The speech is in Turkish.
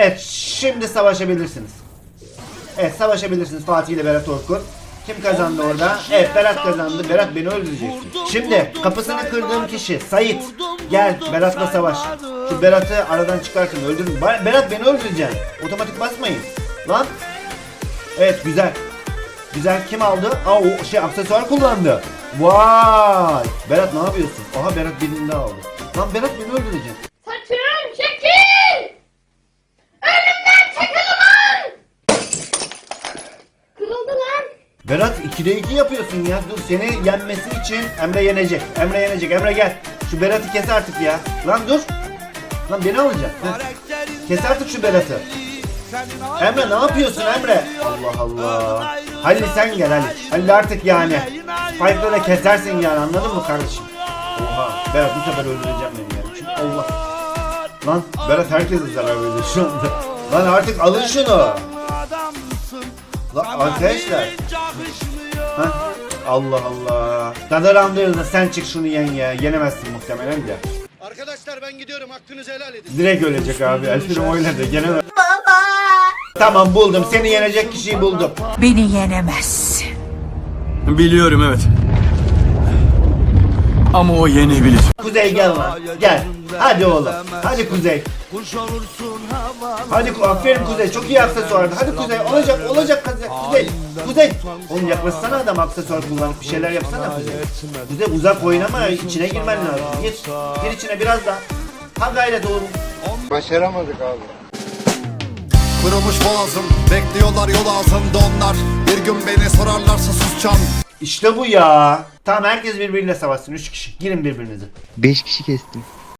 Evet şimdi savaşabilirsiniz. Evet savaşabilirsiniz Fatih ile Berat Orkun. Kim kazandı orada? Evet Berat kazandı. Berat beni öldürecek. Şimdi kapısını kırdığım kişi Sait. Gel Berat'la savaş. Şu Berat'ı aradan çıkartın öldürün. Berat beni öldüreceksin. Otomatik basmayın. Lan. Evet güzel. Güzel kim aldı? Aa o şey aksesuar kullandı. Vay. Berat ne yapıyorsun? Aha Berat birini daha aldı. Lan Berat beni öldürecek. Berat 2'de 2 yapıyorsun ya. Dur seni yenmesi için Emre yenecek. Emre yenecek. Emre gel. Şu Berat'ı kes artık ya. Lan dur. Lan beni alacak. Heh. Kes artık şu Berat'ı. Emre ne yapıyorsun Emre? Allah Allah. Halil sen gel Halil. Halil artık yani. Spike'ları kesersin yani anladın mı kardeşim? Oha. Berat bu sefer öldüreceğim beni yani. Çünkü Allah. Lan Berat herkese zarar veriyor şu anda. Lan artık alın şunu. Lan arkadaşlar. Allah Allah. Dadarandığında sen çık şunu yen ya. Yenemezsin muhtemelen de. Arkadaşlar ben gidiyorum hakkınızı helal edin. Direkt ölecek abi. Elfirim oynadı. Yenemez. Tamam buldum. Seni yenecek kişiyi buldum. Beni yenemezsin. Biliyorum evet. Ama o yenebilir. Kuzey gel lan. Gel. Hadi oğlum. Hadi Kuzey. Hadi aferin Kuzey. Çok iyi aksesuardı. Hadi Kuzey. Olacak olacak Kuzey. Kuzey. Kuzey. Oğlum yaklaşsana adam aksesuar kullanıp bir şeyler yapsana Kuzey. Kuzey uzak oynama. içine girmen lazım. Gir. Gir içine biraz daha. Ha gayret oğlum. Başaramadık abi. Kırılmış boğazım Bekliyorlar yol ağzımda onlar Bir gün beni sorarlarsa susacağım İşte bu ya. Tamam herkes birbiriyle savaşsın. Üç kişi. Girin birbirinize. 5 kişi kestim.